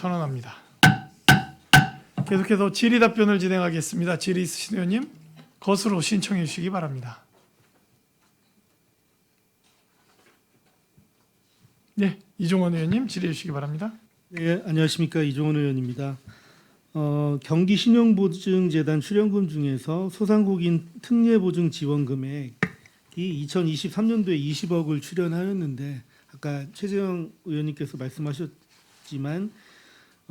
선언합니다. 계속해서 질의 답변을 진행하겠습니다. 질의 있으신 의원님 것으로 신청해 주시기 바랍니다. 네, 이종원 의원님 질의해 주시기 바랍니다. 네, 안녕하십니까 이종원 의원입니다. 어, 경기 신용보증재단 출연금 중에서 소상공인 특례보증 지원 금액이 2023년도에 20억을 출연하였는데 아까 최재형 의원님께서 말씀하셨지만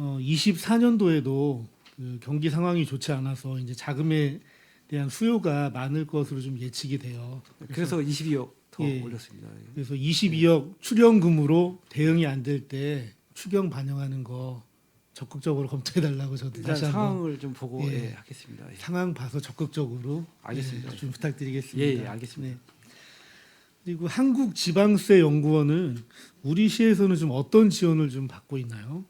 어, 24년도에도 그 경기 상황이 좋지 않아서 이제 자금에 대한 수요가 많을 것으로 좀 예측이 돼요. 그래서 22억 더 예. 올렸습니다. 예. 그래서 22억 출연금으로 대응이 안 될 때 추경 반영하는 거 적극적으로 검토해 달라고 저도 일단 다시 한번 상황을 좀 보고 예. 예, 하겠습니다. 예. 상황 봐서 적극적으로 알겠습니다. 예, 좀 부탁드리겠습니다. 예, 예, 알겠습니다. 네. 그리고 한국지방세 연구원은 우리 시에서는 좀 어떤 지원을 좀 받고 있나요?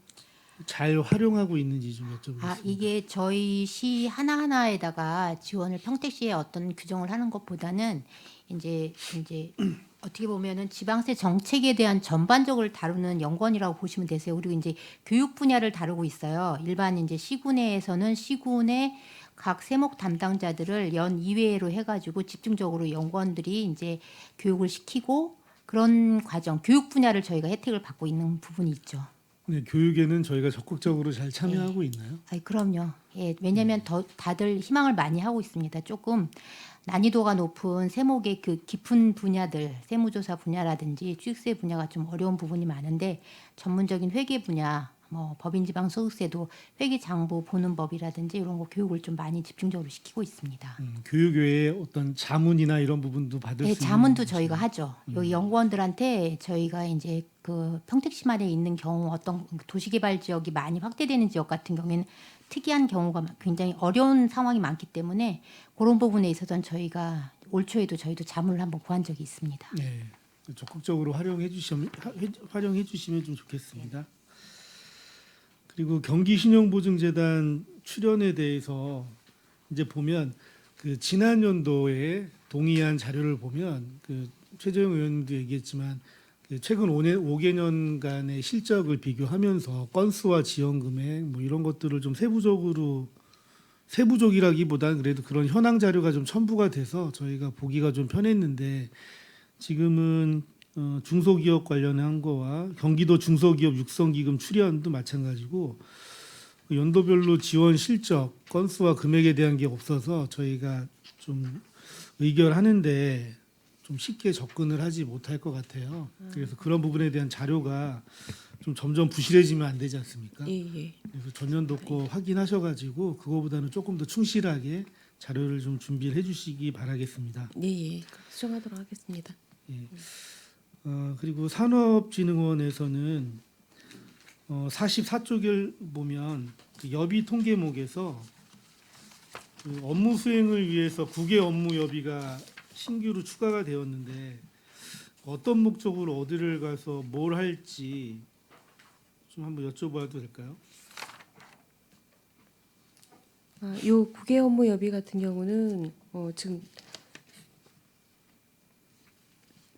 잘 활용하고 있는지 좀 여쭤보겠습니다. 아, 이게 저희 시 하나하나에다가 지원을 평택시에 어떤 규정을 하는 것보다는 이제 이제 어떻게 보면은 지방세 정책에 대한 전반적으로 다루는 연구원이라고 보시면 되세요. 그리고 이제 교육 분야를 다루고 있어요. 일반 이제 시군에서는 시군의 각 세목 담당자들을 연 2회로 해가지고 집중적으로 연구원들이 이제 교육을 시키고 그런 과정, 교육 분야를 저희가 혜택을 받고 있는 부분이 있죠. 네, 교육에는 저희가 적극적으로 잘 참여하고 있나요? 아이 그럼요. 예, 왜냐하면 더 다들 희망을 많이 하고 있습니다. 조금 난이도가 높은 세목의 그 깊은 분야들, 세무조사 분야라든지 취득세 분야가 좀 어려운 부분이 많은데 전문적인 회계 분야, 뭐 법인지방 소득세도 회계 장부 보는 법이라든지 이런 거 교육을 좀 많이 집중적으로 시키고 있습니다. 음, 교육 외에 어떤 자문이나 이런 부분도 받을 네, 수 있는 자문도 저희가 하죠. 음. 여기 연구원들한테 저희가 이제 그 평택시만에 있는 경우 어떤 도시개발 지역이 많이 확대되는 지역 같은 경우에는 특이한 경우가 굉장히 어려운 상황이 많기 때문에 그런 부분에 있어서는 저희가 올 초에도 저희도 자문을 한번 구한 적이 있습니다. 네, 적극적으로 활용해 주시면 활용해 주시면 좀 좋겠습니다. 그리고 경기신용보증재단 출연에 대해서 이제 보면 그 지난 연도에 동의한 자료를 보면 그 최재형 의원도 얘기했지만 그 최근 5년 5개년간의 실적을 비교하면서 건수와 지원 금액 뭐 이런 것들을 좀 세부적으로 세부적이라기보다는 그래도 그런 현황 자료가 좀 첨부가 돼서 저희가 보기가 좀 편했는데 지금은 어, 중소기업 관련한 거와 경기도 중소기업 육성기금 출연도 마찬가지고 그 연도별로 지원 실적 건수와 금액에 대한 게 없어서 저희가 좀 의결하는데 좀 쉽게 접근을 하지 못할 것 같아요. 그래서 그런 부분에 대한 자료가 좀 점점 부실해지면 안 되지 않습니까? 예, 예. 그래서 전년도 거 확인하셔가지고 그거보다는 조금 더 충실하게 자료를 좀 준비를 해주시기 바라겠습니다. 예, 예. 수정하도록 하겠습니다. 예. 어, 그리고 산업진흥원에서는 어, 44쪽을 보면 그 여비 통계목에서 그 업무 수행을 위해서 국외 업무 여비가 신규로 추가가 되었는데 어떤 목적으로 어디를 가서 뭘 할지 좀 한번 여쭤봐도 될까요? 아, 요 국외 업무 여비 같은 경우는 어, 지금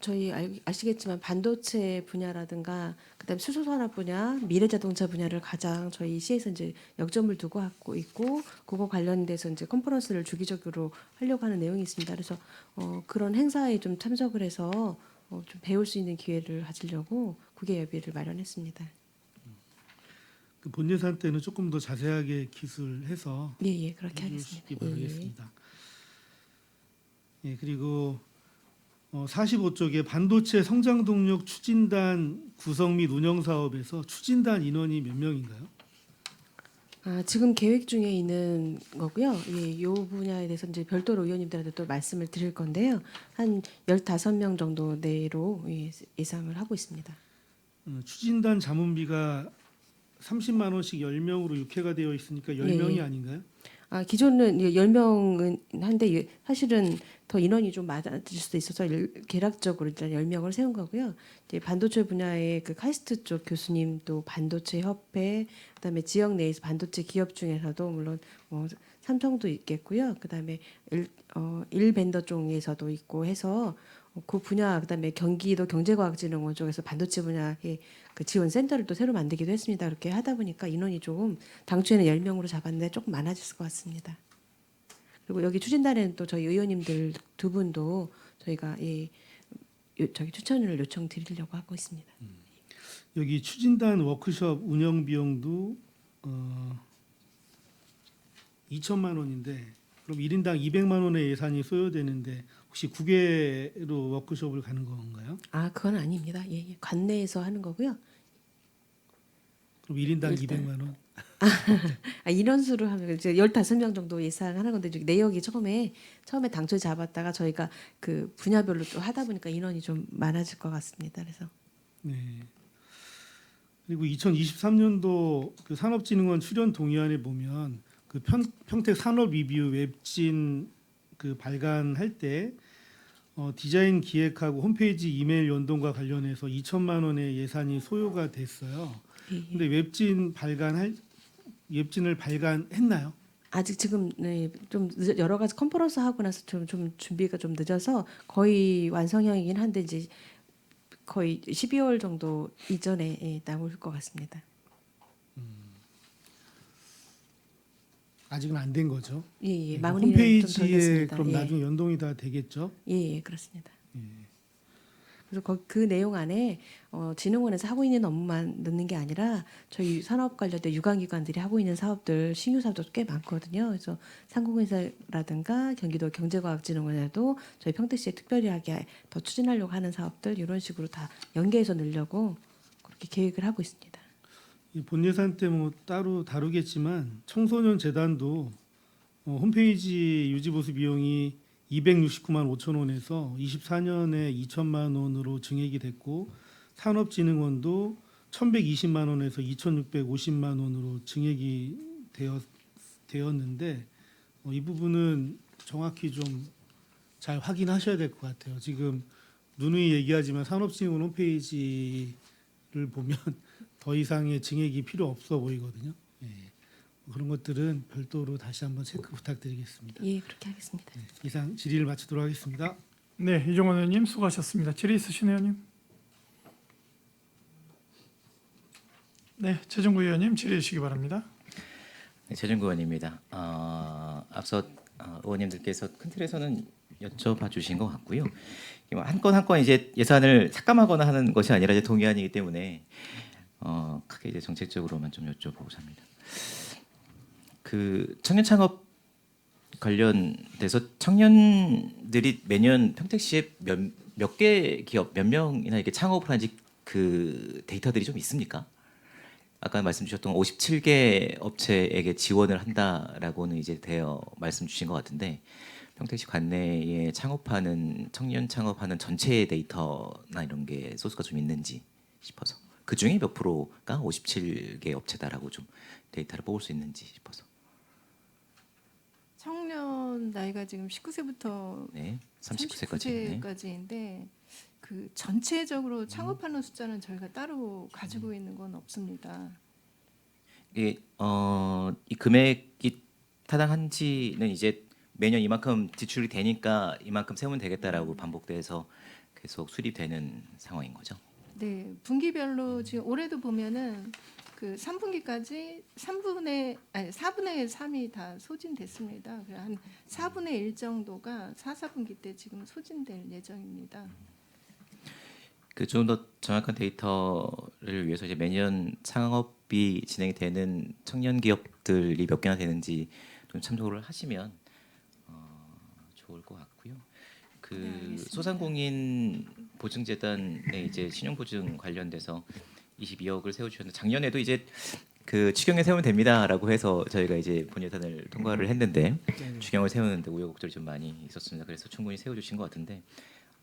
저희 알, 아시겠지만 반도체 분야라든가 그다음에 수소 산업 분야, 미래 자동차 분야를 가장 저희 시에서 이제 역점을 두고 하고 있고 그거 관련돼서 이제 컨퍼런스를 주기적으로 하려고 하는 내용이 있습니다. 그래서 어, 그런 행사에 좀 참석을 해서 어, 좀 배울 수 있는 기회를 가지려고 국외 여비를 마련했습니다. 그 본예산 때는 조금 더 자세하게 기술해서 예, 예, 그렇게 하겠습니다. 예, 예. 바라겠습니다. 예, 그리고 어, 45쪽에 반도체 성장 동력 추진단 구성 및 운영 사업에서 추진단 인원이 몇 명인가요? 아, 지금 계획 중에 있는 거고요. 예, 이 분야에 대해서 이제 별도로 의원님들한테 또 말씀을 드릴 건데요. 한 15명 정도 내로 예, 예상을 하고 있습니다. 어, 추진단 자문비가 30만 원씩 10명으로 육회가 되어 있으니까 10명이 예, 예. 아닌가요? 아, 기존은 예, 10명은 한데 예, 사실은 더 인원이 좀 많아질 수도 있어서 일- 계략적으로 일단 10명을 세운 거고요. 이제 반도체 분야의 그 카이스트 쪽 교수님 또 반도체 협회 그다음에 지역 내에서 반도체 기업 중에서도 물론 뭐 삼성도 있겠고요. 그다음에 일, 어, 일 벤더 쪽에서도 있고 해서 그 분야 그다음에 경기도 경제과학진흥원 쪽에서 반도체 분야의 그 지원 센터를 또 새로 만들기도 했습니다. 그렇게 하다 보니까 인원이 조금 당초에는 10명으로 잡았는데 조금 많아졌을 것 같습니다. 그리고 여기 추진단에는 또 저희 의원님들 두 분도 저희가 이 요- 저기 추천을 요청 드리려고 하고 있습니다. 여기 추진단 워크숍 운영 비용도 어, 2천만 원인데 그럼 1인당 200만 원의 예산이 소요되는데 혹시 국외로 워크숍을 가는 건가요? 아, 그건 아닙니다. 예, 예. 관내에서 하는 거고요. 그럼 1인당 일단. 200만 원. 아, 이런 수로 하면 이제 15명 정도 예상하는 건데 이제 내역이 처음에 처음에 당초 에 잡았다가 저희가 그 분야별로 또 하다 보니까 인원이 좀 많아질 것 같습니다. 그래서 네. 그리고 2023년도 그 산업진흥원 출연 동의안에 보면 그 평, 평택 산업 리뷰 웹진 그 발간할 때 어, 디자인 기획하고 홈페이지 이메일 연동과 관련해서 2천만 원의 예산이 소요가 됐어요. 예, 예. 근데 웹진 발간할 웹진을 발간했나요? 아직 지금 네, 좀 늦어, 여러 가지 컨퍼런스 하고 나서 좀, 좀 준비가 좀 늦어서 거의 완성형이긴 한데 이제 거의 12월 정도 이전에 예, 나올 것 같습니다. 아직은 안 된 거죠. 예, 예. 네, 홈페이지에. 그럼 예. 나중에 연동이 다 되겠죠. 예, 예, 그렇습니다. 그래서 거, 그 내용 안에 어, 진흥원에서 하고 있는 업무만 넣는 게 아니라 저희 산업 관련된 유관기관들이 하고 있는 사업들 신규 사업도 꽤 많거든요. 그래서 상공회사라든가 경기도 경제과학진흥원에도 저희 평택시에 특별하게 더 추진하려고 하는 사업들 이런 식으로 다 연계해서 넣으려고 그렇게 계획을 하고 있습니다. 이본 예산 때 뭐 따로 다루겠지만 청소년 재단도 어, 홈페이지 유지 보수 비용이 269만 5천 원에서 24년에 2천만 원으로 증액이 됐고 산업진흥원도 1,120만 원에서 2,650만 원으로 증액이 되었, 되었는데 어, 이 부분은 정확히 좀 잘 확인하셔야 될 것 같아요. 지금 누누이 얘기하지만 산업진흥원 홈페이지를 보면 더 이상의 증액이 필요 없어 보이거든요. 예. 그런 것들은 별도로 다시 한번 체크 부탁드리겠습니다. 예, 그렇게 하겠습니다. 네, 이상 질의를 마치도록 하겠습니다. 네, 이종원 의원님 수고하셨습니다. 질의 있으신 의원님? 네, 최종구 의원님 질의해 주시기 바랍니다. 네, 최준구 의원입니다. 어, 앞서 어, 의원님들께서 큰 틀에서는 여쭤봐 주신 것 같고요. 한 건 한 건 이제 예산을 삭감하거나 하는 것이 아니라 이제 동의안이기 때문에 어, 크게 이제 정책적으로만 좀 여쭤보고자 합니다. 그 청년 창업 관련돼서 청년들이 매년 평택시에 몇 개 기업 몇 명이나 이렇게 창업을 하는지 그 데이터들이 좀 있습니까? 아까 말씀 주셨던 57개 업체에게 지원을 한다라고는 이제 되어 말씀 주신 것 같은데 평택시 관내에 창업하는 청년 창업하는 전체 데이터나 이런 게 소스가 좀 있는지 싶어서 그 중에 몇 프로가 57개 업체다라고 좀 데이터를 뽑을 수 있는지 싶어서 청년 나이가 지금 19세부터 네 39세까지 네. 39세까지인데 그 전체적으로 창업하는 숫자는 저희가 따로 가지고 있는 건 없습니다. 이게 어, 이 금액이 타당한지는 이제 매년 이만큼 지출이 되니까 이만큼 세우면 되겠다라고 반복돼서 계속 수립되는 상황인 거죠. 네, 분기별로 지금 올해도 보면은 그 3분기까지 3분의 아니 4분의 3이 다 소진됐습니다. 한 4분의 1 정도가 4, 4분기 때 지금 소진될 예정입니다. 그 좀 더 정확한 데이터를 위해서 이제 매년 창업이 진행이 되는 청년 기업들이 몇 개나 되는지 좀 참조를 하시면 어, 좋을 것 같고요. 그 네. 소상공인 보증재단의 이제 신용보증 관련돼서 22억을 세워주셨는데 작년에도 이제 그 추경에 세우면 됩니다라고 해서 저희가 이제 본예산을 통과를 했는데 추경을 세우는데 우여곡절이 좀 많이 있었습니다. 그래서 충분히 세워주신 것 같은데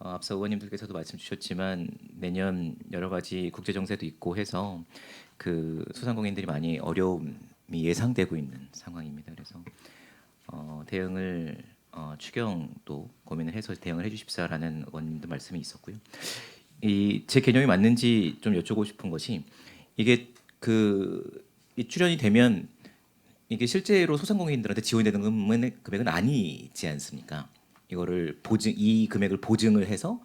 어, 앞서 의원님들께서도 말씀 주셨지만 내년 여러 가지 국제 정세도 있고 해서 그 소상공인들이 많이 어려움이 예상되고 있는 상황입니다. 그래서 어, 대응을 어, 추경도 고민을 해서 대응을 해주십사라는 의원님들 말씀이 있었고요. 이 제 개념이 맞는지 좀 여쭤보고 싶은 것이 이게 그이 출연이 되면 이게 실제로 소상공인들한테 지원되는 금은, 금액은 아니지 않습니까? 이거를 보증 이 금액을 보증을 해서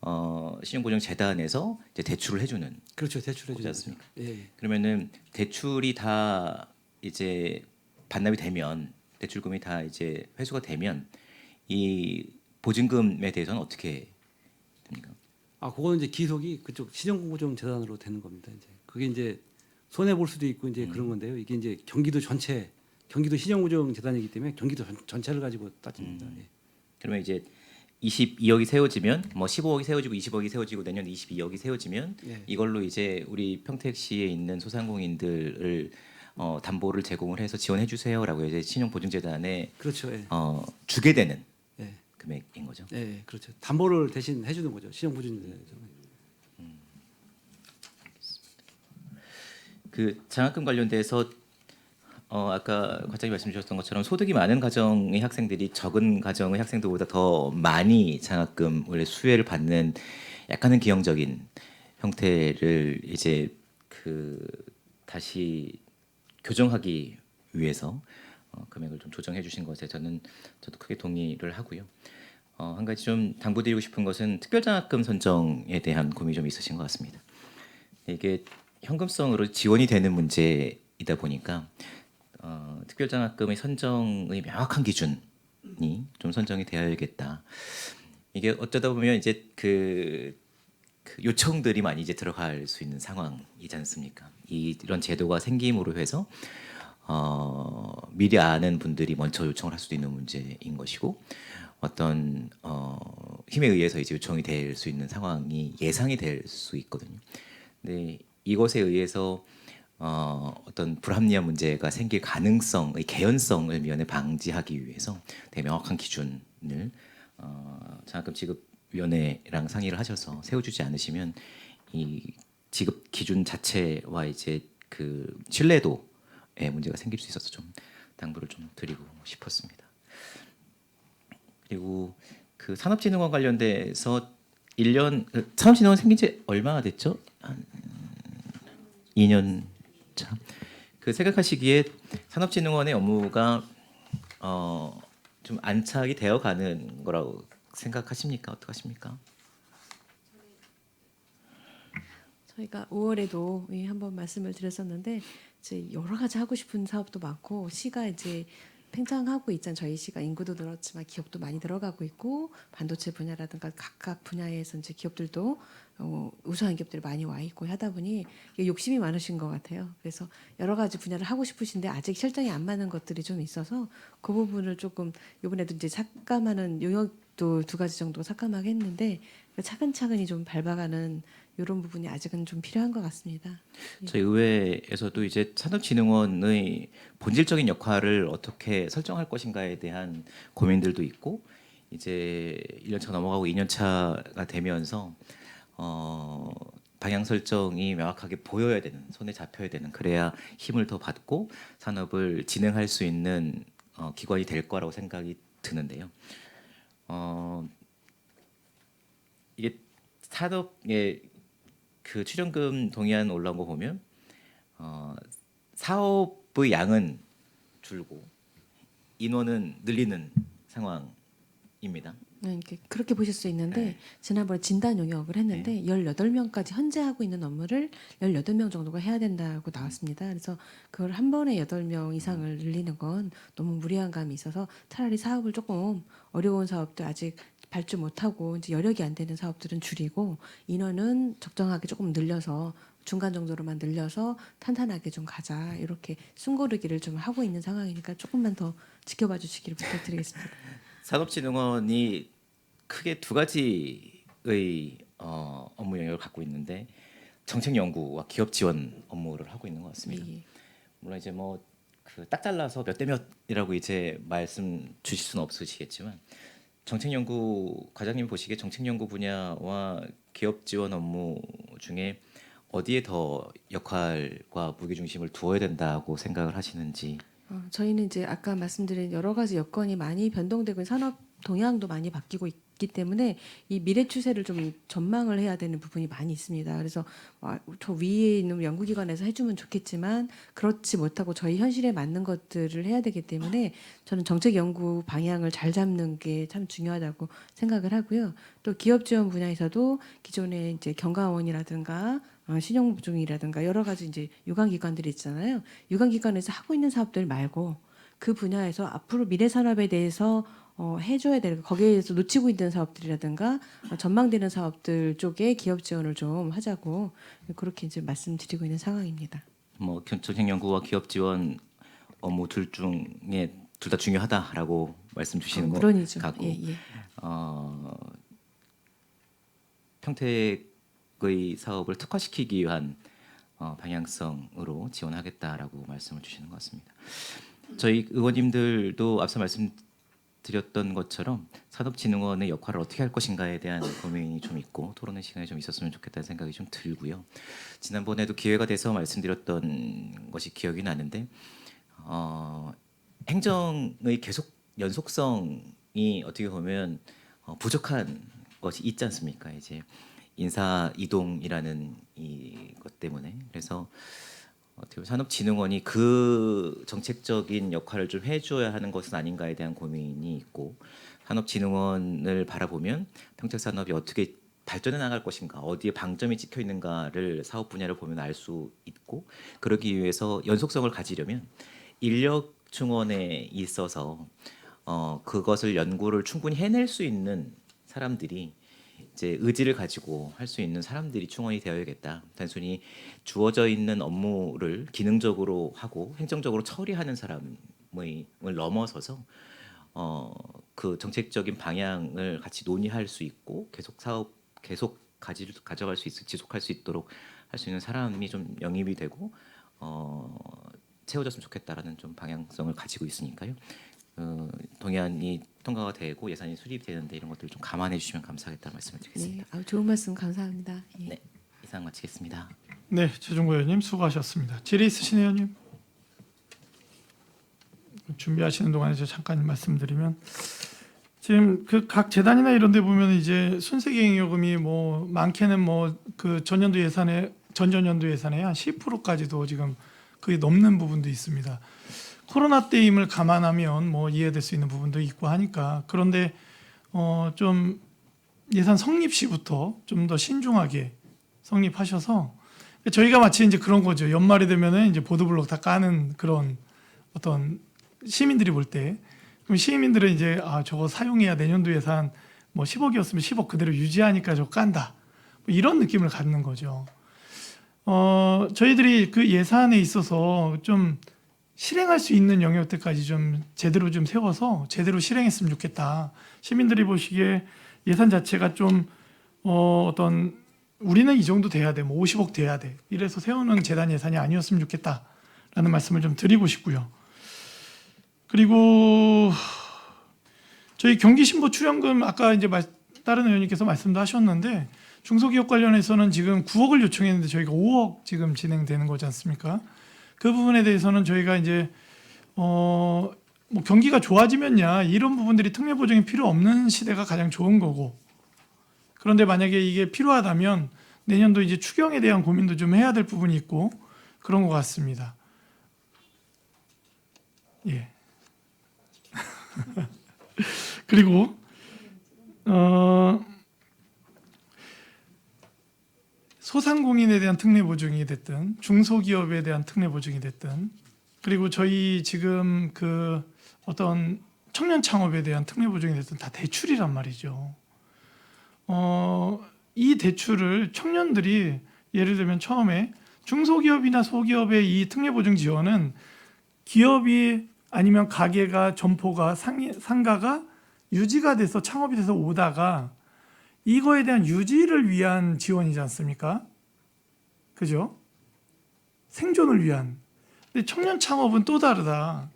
어, 신용보증재단에서 이제 대출을 해주는 그렇죠. 대출해 주지 않습니까? 예, 예. 그러면은 대출이 다 이제 반납이 되면 대출금이 다 이제 회수가 되면 이 보증금에 대해서는 어떻게 됩니까? 아, 그거는 이제 기속이 그쪽 신용보증 재단으로 되는 겁니다. 이제 그게 이제 손해 볼 수도 있고 이제 그런 건데요. 이게 이제 경기도 전체 경기도 신용보증 재단이기 때문에 경기도 전, 전체를 가지고 따집니다. 예. 그러면 이제 22억이 세워지면 뭐 15억이 세워지고 20억이 세워지고 내년 22억이 세워지면 예. 이걸로 이제 우리 평택시에 있는 소상공인들을 어, 담보를 제공을 해서 지원해 주세요라고 이제 신용보증재단에 그렇죠. 예. 어, 주게 되는 예. 금액인 거죠. 예, 예, 그렇죠. 담보를 대신 해주는 거죠. 신용보증 재단에서. 그 장학금 관련돼서 어 아까 과장님 말씀 주셨던 것처럼 소득이 많은 가정의 학생들이 적은 가정의 학생들보다 더 많이 장학금을 수혜를 받는 약간은 기형적인 형태를 이제 그 다시 교정하기 위해서 어, 금액을 좀 조정해 주신 것에 저는 저도 크게 동의를 하고요. 어, 한 가지 좀 당부드리고 싶은 것은 특별장학금 선정에 대한 고민이 좀 있으신 것 같습니다. 이게 현금성으로 지원이 되는 문제이다 보니까 어, 특별장학금의 선정의 명확한 기준이 좀 선정이 되어야겠다. 이게 어쩌다 보면 이제 그, 그 요청들이 많이 이제 들어갈 수 있는 상황이지 않습니까? 이, 이런 제도가 생김으로 해서 어, 미리 아는 분들이 먼저 요청을 할 수도 있는 문제인 것이고 어떤 어, 힘에 의해서 이제 요청이 될 수 있는 상황이 예상이 될 수 있거든요. 근데 이것에 의해서 어, 어떤 불합리한 문제가 생길 가능성의 개연성을 미연에 방지하기 위해서 되게 명확한 기준을 어, 장학금 지급위원회랑 상의를 하셔서 세워주지 않으시면 이 지급 기준 자체와 이제 그 신뢰도에 문제가 생길 수 있어서 좀 당부를 좀 드리고 싶었습니다. 그리고 그 산업진흥원 관련돼서 1년 그 산업진흥원 생긴 지 얼마나 됐죠? 한 2년 차. 그 생각하시기에 산업진흥원의 업무가 어, 좀 안착이 되어 가는 거라고 생각하십니까? 어떡하십니까? 저희가 5월에도 한번 말씀을 드렸었는데 이제 여러 가지 하고 싶은 사업도 많고 시가 이제 팽창하고 있잖아요. 저희 시가 인구도 늘었지만 기업도 많이 들어가고 있고 반도체 분야라든가 각각 분야에서 이제 기업들도 어, 우수한 기업들이 많이 와 있고 하다 보니 욕심이 많으신 것 같아요. 그래서 여러 가지 분야를 하고 싶으신데 아직 실정이 안 맞는 것들이 좀 있어서 그 부분을 조금 이번에도 이제 삭감하는 용역 도두 가지 정도 삭감하게 했는데 차근차근히 좀 밟아가는 이런 부분이 아직은 좀 필요한 것 같습니다. 저희 의회에서도 이제 산업진흥원의 본질적인 역할을 어떻게 설정할 것인가에 대한 고민들도 있고 이제 1년 차 넘어가고 2년 차가 되면서 어 방향 설정이 명확하게 보여야 되는 손에 잡혀야 되는 그래야 힘을 더 받고 산업을 진행할 수 있는 어, 기관이 될 거라고 생각이 드는데요. 어 이게 산업의 그 출연금 동의안 올라온 거 보면 어, 사업의 양은 줄고 인원은 늘리는 상황입니다. 네, 이렇게 그렇게 보실 수 있는데 네. 지난번에 진단 용역을 했는데 18명까지 현재 하고 있는 업무를 18명 정도가 해야 된다고 나왔습니다. 그래서 그걸 한 번에 8명 이상을 늘리는 건 너무 무리한 감이 있어서 차라리 사업을 조금 어려운 사업들 아직 발주 못하고 이제 여력이 안 되는 사업들은 줄이고 인원은 적정하게 조금 늘려서 중간 정도로만 늘려서 탄탄하게 좀 가자 이렇게 숨고르기를 좀 하고 있는 상황이니까 조금만 더 지켜봐 주시기를 부탁드리겠습니다. 산업진흥원이 크게 두 가지의 어, 업무 영역을 갖고 있는데 정책 연구와 기업 지원 업무를 하고 있는 것 같습니다. 예. 물론 이제 뭐 그 딱 잘라서 몇 대 몇이라고 이제 말씀 주실 수는 없으시겠지만 정책 연구 과장님 보시기에 정책 연구 분야와 기업 지원 업무 중에 어디에 더 역할과 무게 중심을 두어야 된다고 생각을 하시는지 어, 저희는 이제 아까 말씀드린 여러 가지 여건이 많이 변동되고 있는 산업 동향도 많이 바뀌고 있기 때문에 이 미래 추세를 좀 전망을 해야 되는 부분이 많이 있습니다. 그래서 와, 저 위에 있는 연구기관에서 해주면 좋겠지만 그렇지 못하고 저희 현실에 맞는 것들을 해야 되기 때문에 저는 정책 연구 방향을 잘 잡는 게 참 중요하다고 생각을 하고요. 또 기업 지원 분야에서도 기존에 이제 경감원이라든가 어, 신용보증이라든가 여러 가지 이제 유관기관들이 있잖아요. 유관기관에서 하고 있는 사업들 말고 그 분야에서 앞으로 미래 산업에 대해서 어, 해줘야 될 거기에서 놓치고 있는 사업들이라든가 어, 전망되는 사업들 쪽에 기업 지원을 좀 하자고 그렇게 이제 말씀드리고 있는 상황입니다. 뭐 정책 연구와 기업 지원 업무 둘 중에 둘 다 중요하다라고 말씀 주시는 어, 거 물론이죠. 같고 예, 예. 어, 평택의 사업을 특화시키기 위한 어, 방향성으로 지원하겠다라고 말씀을 주시는 것 같습니다. 저희 의원님들도 앞서 말씀 드렸던 것처럼 산업진흥원의 역할을 어떻게 할 것인가에 대한 고민이 좀 있고 토론의 시간이 좀 있었으면 좋겠다는 생각이 좀 들고요. 지난번에도 기회가 돼서 말씀드렸던 것이 기억이 나는데 어, 행정의 계속 연속성이 어떻게 보면 어, 부족한 것이 있지 않습니까? 이제 인사 이동이라는 이것 때문에 그래서 어떻게 산업진흥원이 그 정책적인 역할을 좀 해줘야 하는 것은 아닌가에 대한 고민이 있고 산업진흥원을 바라보면 평택산업이 어떻게 발전해 나갈 것인가 어디에 방점이 찍혀 있는가를 사업 분야를 보면 알 수 있고 그러기 위해서 연속성을 가지려면 인력 충원에 있어서 어, 그것을 연구를 충분히 해낼 수 있는 사람들이 이제 의지를 가지고 할 수 있는 사람들이 충원이 되어야겠다. 단순히 주어져 있는 업무를 기능적으로 하고 행정적으로 처리하는 사람을 넘어서서 어, 그 정책적인 방향을 같이 논의할 수 있고 계속 사업 계속 가지, 가져갈 수 있, 지속할 수 있도록 할 수 있는 사람이 좀 영입이 되고 어, 채워졌으면 좋겠다라는 좀 방향성을 가지고 있으니까요. 어, 동의안이 통과가 되고 예산이 수립되는데 이런 것들을 좀 감안해 주시면 감사하겠다는 말씀을 드리겠습니다. 네, 아, 좋은 말씀 감사합니다. 예. 네, 이상 마치겠습니다. 네, 최종구 의원님 수고하셨습니다. 질의 있으신 의원님 준비하시는 동안에 저 잠깐 말씀드리면 지금 그 각 재단이나 이런 데 보면 이제 순세경요금이 뭐 많게는 뭐 그 전년도 예산에 전전년도 예산에 한 10%까지도 지금 그게 넘는 부분도 있습니다. 코로나 때임을 감안하면 뭐 이해될 수 있는 부분도 있고 하니까 그런데 어 좀 예산 성립 시부터 좀 더 신중하게 성립하셔서 저희가 마치 이제 그런 거죠. 연말이 되면은 이제 보도블록 다 까는 그런 어떤 시민들이 볼 때 그럼 시민들은 이제 아 저거 사용해야 내년도 예산 뭐 10억이었으면 10억 그대로 유지하니까 저거 깐다 뭐 이런 느낌을 갖는 거죠. 어 저희들이 그 예산에 있어서 좀 실행할 수 있는 영역들까지 좀 제대로 좀 세워서 제대로 실행했으면 좋겠다. 시민들이 보시기에 예산 자체가 좀 어, 어떤 우리는 이 정도 돼야 돼, 뭐 50억 돼야 돼. 이래서 세우는 재단 예산이 아니었으면 좋겠다라는 말씀을 좀 드리고 싶고요. 그리고 저희 경기신보 출연금 아까 이제 말- 다른 의원님께서 말씀도 하셨는데 중소기업 관련해서는 지금 9억을 요청했는데 저희가 5억 지금 진행되는 거지 않습니까? 그 부분에 대해서는 저희가 이제 어, 뭐 경기가 좋아지면야 이런 부분들이 특례 보정이 필요 없는 시대가 가장 좋은 거고 그런데 만약에 이게 필요하다면 내년도 이제 추경에 대한 고민도 좀 해야 될 부분이 있고 그런 것 같습니다. 예. 그리고 어, 소상공인에 대한 특례 보증이 됐든 중소기업에 대한 특례 보증이 됐든 그리고 저희 지금 그 어떤 청년 창업에 대한 특례 보증이 됐든 다 대출이란 말이죠. 어, 이 대출을 청년들이 예를 들면 처음에 중소기업이나 소기업의 이 특례 보증 지원은 기업이 아니면 가게가 점포가 상, 상가가 유지가 돼서 창업이 돼서 오다가 이거에 대한 유지를 위한 지원이지 않습니까? 그죠? 생존을 위한. 근데 청년 창업은 또 다르다.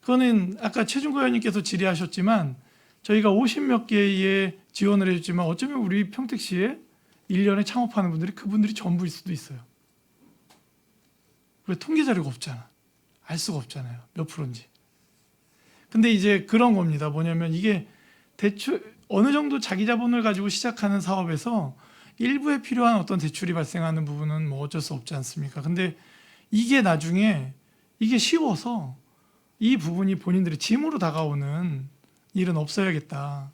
그거는 아까 최준구 의원님께서 질의하셨지만 저희가 50몇 개의 지원을 해줬지만 어쩌면 우리 평택시에 1년에 창업하는 분들이 그분들이 전부일 수도 있어요. 왜 통계 자료가 없잖아. 알 수가 없잖아요. 몇 프로인지. 근데 이제 그런 겁니다. 뭐냐면 이게 대출 어느 정도 자기 자본을 가지고 시작하는 사업에서 일부에 필요한 어떤 대출이 발생하는 부분은 뭐 어쩔 수 없지 않습니까? 근데 이게 나중에 이게 쉬워서 이 부분이 본인들의 짐으로 다가오는 일은 없어야겠다.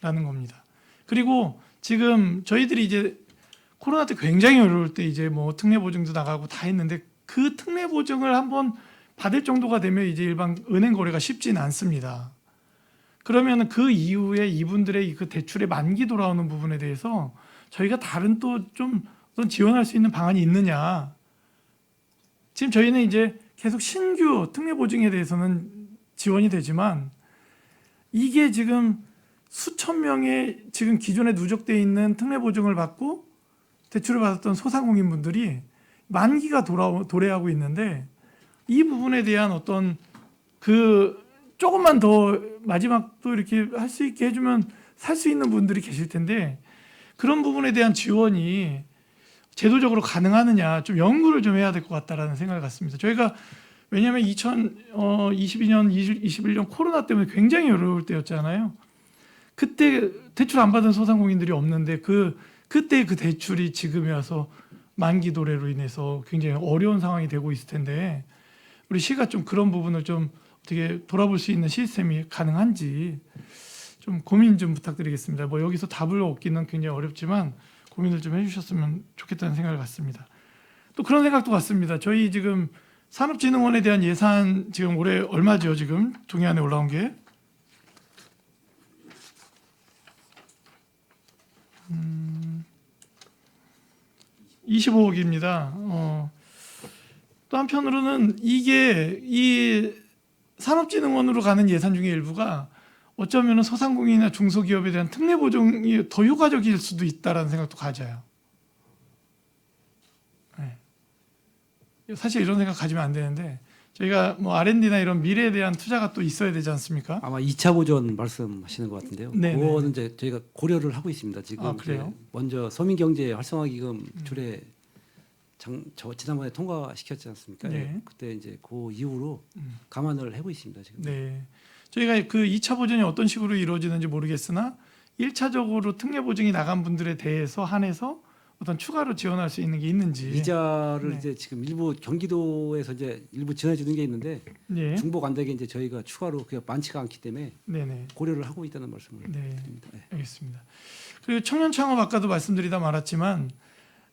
라는 겁니다. 그리고 지금 저희들이 이제 코로나 때 굉장히 어려울 때 이제 뭐 특례 보증도 나가고 다 했는데 그 특례 보증을 한번 받을 정도가 되면 이제 일반 은행 거래가 쉽지는 않습니다. 그러면 그 이후에 이분들의 그 대출의 만기 돌아오는 부분에 대해서 저희가 다른 또 좀 어떤 지원할 수 있는 방안이 있느냐. 지금 저희는 이제 계속 신규 특례 보증에 대해서는 지원이 되지만 이게 지금 수천 명의 지금 기존에 누적돼 있는 특례 보증을 받고 대출을 받았던 소상공인분들이 만기가 돌아 도래하고 있는데 이 부분에 대한 어떤 그 조금만 더 마지막도 이렇게 할 수 있게 해주면 살 수 있는 분들이 계실 텐데 그런 부분에 대한 지원이 제도적으로 가능하느냐 좀 연구를 좀 해야 될 것 같다라는 생각을 갖습니다. 저희가 왜냐하면 2022년, 21년 코로나 때문에 굉장히 어려울 때였잖아요. 그때 대출 안 받은 소상공인들이 없는데 그 그때 그 대출이 지금에 와서 만기 도래로 인해서 굉장히 어려운 상황이 되고 있을 텐데 우리 시가 좀 그런 부분을 좀 어떻게 돌아볼 수 있는 시스템이 가능한지 좀 고민 좀 부탁드리겠습니다. 뭐 여기서 답을 얻기는 굉장히 어렵지만 고민을 좀 해주셨으면 좋겠다는 생각을 갖습니다. 또 그런 생각도 같습니다. 저희 지금 산업진흥원에 대한 예산 지금 올해 얼마죠? 지금 동의안에 올라온 게 25억입니다. 어, 또 한편으로는 이게 이 산업진흥원으로 가는 예산 중에 일부가 어쩌면 소상공인이나 중소기업에 대한 특례 보정이 더 효과적일 수도 있다라는 생각도 가져요. 네. 사실 이런 생각 가지면 안 되는데 저희가 뭐 R&D나 이런 미래에 대한 투자가 또 있어야 되지 않습니까? 아마 2차 보전 말씀하시는 것 같은데요. 네네. 그거는 이제 저희가 고려를 하고 있습니다. 지금 아, 그래요? 이제 먼저 서민경제 활성화 기금 조례 장, 저 지난번에 통과시켰지 않습니까? 네. 그때 이제 그 이후로 음. 감안을 하고 있습니다. 지금. 네. 저희가 그 2차 보전이 어떤 식으로 이루어지는지 모르겠으나 1차적으로 특례 보증이 나간 분들에 대해서 한해서 어떤 추가로 지원할 수 있는 게 있는지 이자를 네. 이제 지금 일부 경기도에서 이제 일부 지원해 주는 게 있는데 네. 중복 안 되게 이제 저희가 추가로 그게 많지가 않기 때문에 네네. 고려를 하고 있다는 말씀을 네. 드립니다. 네. 알겠습니다. 그리고 청년 창업 아까도 말씀드리다 말았지만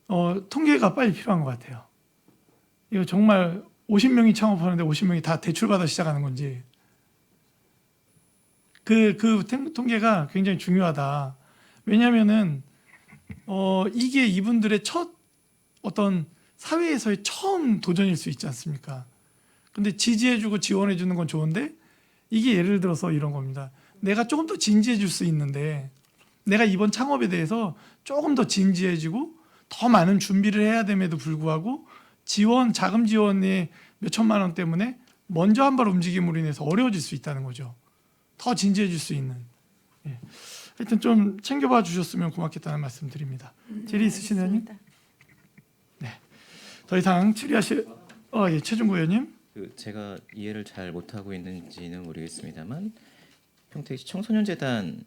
어, 통계가 빨리 필요한 것 같아요. 이거 정말 50명이 창업하는데 50명이 다 대출 받아 시작하는 건지 그, 그 탱- 통계가 굉장히 중요하다. 왜냐하면은 어, 이게 이분들의 첫 어떤 사회에서의 처음 도전일 수 있지 않습니까? 근데 지지해주고 지원해주는 건 좋은데 이게 예를 들어서 이런 겁니다. 내가 조금 더 진지해질 수 있는데 내가 이번 창업에 대해서 조금 더 진지해지고 더 많은 준비를 해야 됨에도 불구하고 지원 자금 지원의 몇 천만 원 때문에 먼저 한 발 움직임으로 인해서 어려워질 수 있다는 거죠. 더 진지해질 수 있는. 예. 하여튼 좀 챙겨봐 주셨으면 고맙겠다는 말씀드립니다. 질의 있으신 의원님? 더 이상 질의하실 어, 예, 최준구 의원님. 그 제가 이해를 잘 못하고 있는지는 모르겠습니다만 평택시 청소년재단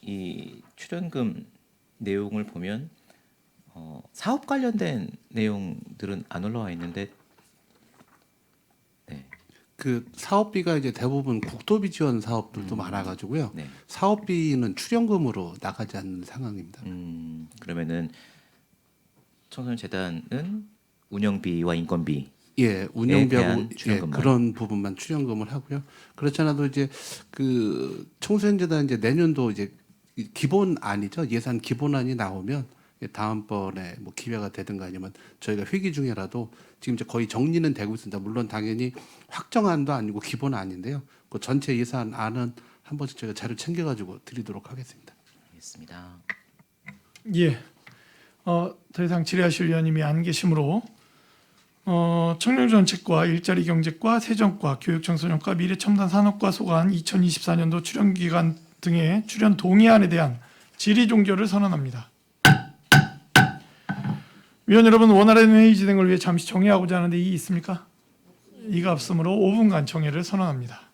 이 출연금 내용을 보면 어, 사업 관련된 내용들은 안 올라와 있는데 네, 그 사업비가 이제 대부분 국도비 지원 사업들도 많아가지고요. 네. 사업비는 출연금으로 나가지 않는 상황입니다. 음, 그러면은 청소년 재단은 운영비와 인건비 예, 운영비하고 예. 그런 부분만 출연금을 하고요. 그렇지 않아도 이제 그 청소년 재단 이제 내년도 이제 이 기본안이죠 예산 기본안이 나오면 예, 다음번에 뭐 기회가 되든가 아니면 저희가 회기 중에라도 지금 이제 거의 정리는 되고 있습니다. 물론 당연히 확정안도 아니고 기본안인데요. 그 전체 예산안은 한 번씩 저희가 자료 챙겨가지고 드리도록 하겠습니다. 알겠습니다. 예. 어, 더 이상 질의하실 의원님이 안 계시므로 어, 청년정책과 일자리 경제과 세정과 교육청소년과 미래첨단 산업과 소관 2024년도 출연 기간 등의 출연 동의안에 대한 질의 종결을 선언합니다. 위원 여러분 원활한 회의 진행을 위해 잠시 정회하고자 하는데 이의 있습니까? 이가 없으므로 5분간 정회를 선언합니다.